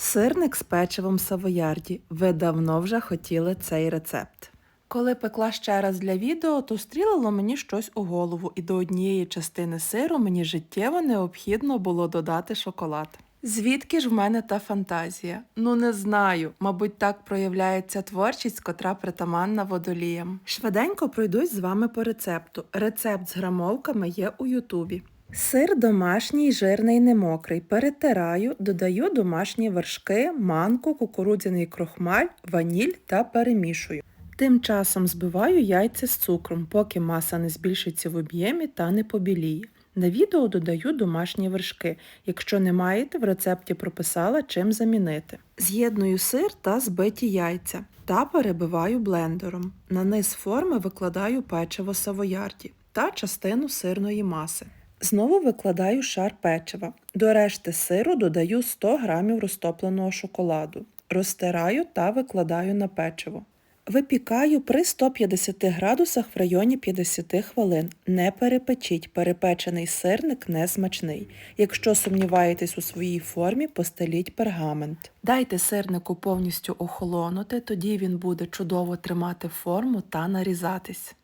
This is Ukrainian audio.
Сирник з печивом савоярді. Ви давно вже хотіли цей рецепт. Коли пекла ще раз для відео, то стрілило мені щось у голову, і до однієї частини сиру мені життєво необхідно було додати шоколад. Звідки ж в мене та фантазія? Ну не знаю. Мабуть, так проявляється творчість, котра притаманна водоліям. Швиденько пройдусь з вами по рецепту. Рецепт з грамовками є у Ютубі. Сир домашній, жирний, немокрий. Перетираю, додаю домашні вершки, манку, кукурудзяний крохмаль, ваніль та перемішую. Тим часом збиваю яйця з цукром, поки маса не збільшиться в об'ємі та не побіліє. На відео додаю домашні вершки. Якщо не маєте, в рецепті прописала, чим замінити. З'єдную сир та збиті яйця та перебиваю блендером. На низ форми викладаю печиво савоярді та частину сирної маси. Знову викладаю шар печива. До решти сиру додаю 100 г розтопленого шоколаду. Розтираю та викладаю на печиво. Випікаю при 150 градусах в районі 50 хвилин. Не перепечіть, перепечений сирник не смачний. Якщо сумніваєтесь у своїй формі, постеліть пергамент. Дайте сирнику повністю охолонути, тоді він буде чудово тримати форму та нарізатись.